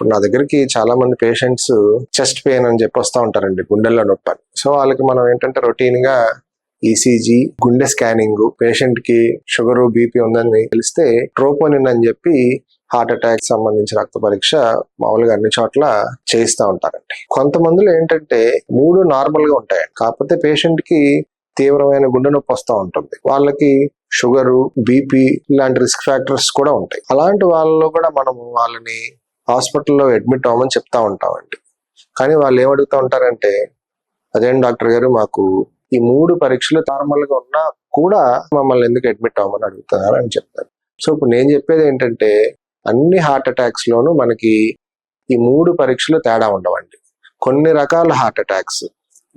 ఇప్పుడు నా దగ్గరికి చాలా మంది పేషెంట్స్ చెస్ట్ పెయిన్ అని చెప్పి వస్తూ ఉంటారండి గుండెల్లో నొప్పి సో వాళ్ళకి మనం ఏంటంటే రొటీన్గా ఈసీజీ గుండె స్కానింగ్ పేషెంట్కి షుగర్ బీపీ ఉందని తెలిస్తే ట్రోపోనిన్ అని చెప్పి హార్ట్ అటాక్ సంబంధించిన రక్త పరీక్ష మామూలుగా అన్ని చోట్ల చేయిస్తూ ఉంటారండి. కొంతమందిలో ఏంటంటే మూడు నార్మల్గా ఉంటాయండి. కాకపోతే పేషెంట్కి తీవ్రమైన గుండె నొప్పి వస్తూ ఉంటుంది. వాళ్ళకి షుగరు బీపీ ఇలాంటి రిస్క్ ఫ్యాక్టర్స్ కూడా ఉంటాయి. అలాంటి వాళ్ళలో కూడా మనము వాళ్ళని హాస్పిటల్లో అడ్మిట్ అవ్వమని చెప్తా ఉంటామండి. కానీ వాళ్ళు ఏమడుగుతూ ఉంటారంటే అదేం డాక్టర్ గారు మాకు ఈ మూడు పరీక్షలు నార్మల్గా ఉన్నా కూడా మమ్మల్ని ఎందుకు అడ్మిట్ అవ్వమని అడుగుతున్నారు అని చెప్తారు. సో ఇప్పుడు నేను చెప్పేది ఏంటంటే అన్ని హార్ట్ అటాక్స్ లోనూ మనకి ఈ మూడు పరీక్షలు తేడా ఉండవండి. కొన్ని రకాల హార్ట్ అటాక్స్.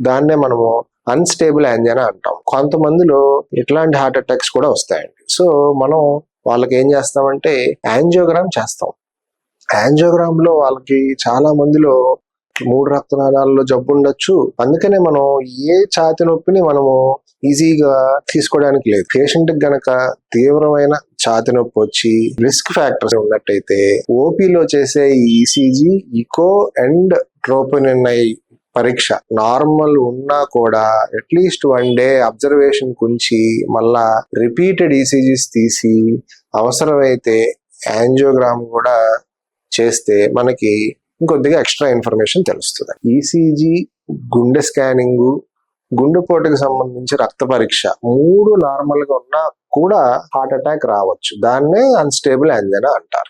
దాన్నే మనము అన్స్టేబుల్ యాంజనా అంటాం. కొంతమందిలో ఇట్లాంటి హార్ట్ అటాక్స్ కూడా వస్తాయండి. సో మనం వాళ్ళకి ఏం చేస్తామంటే యాంజియోగ్రామ్ చేస్తాం. యాంజియోగ్రామ్లో వాళ్ళకి చాలా మందిలో మూడు రక్తనాళాల్లో జబ్బు ఉండొచ్చు. అందుకనే మనం ఏ ఛాతి నొప్పిని మనము ఈజీగా తీసుకోవడానికి లేదు. పేషెంట్ గనక తీవ్రమైన ఛాతి నొప్పి వచ్చి రిస్క్ ఫ్యాక్టర్స్ ఉన్నట్టయితే ఓపీలో చేసే ఈసీజీ ఇకో అండ్ ట్రోపోనిన్ పరీక్ష నార్మల్ ఉన్నా కూడా at least one day observation Kunchi మళ్ళా రిపీటెడ్ ఈసీజీస్ తీసి అవసరమైతే యాంజియోగ్రామ్ కూడా చేస్తే మనకి ఇంకొద్దిగా ఎక్స్ట్రా ఇన్ఫర్మేషన్ తెలుస్తుంది. ఈసీజీ గుండె స్కానింగ్ గుండెపోటుకు సంబంధించి రక్త పరీక్ష మూడు నార్మల్గా ఉన్నా కూడా హార్ట్ అటాక్ రావచ్చు. దాన్నే అన్స్టేబుల్ యాంజైనా అంటారు.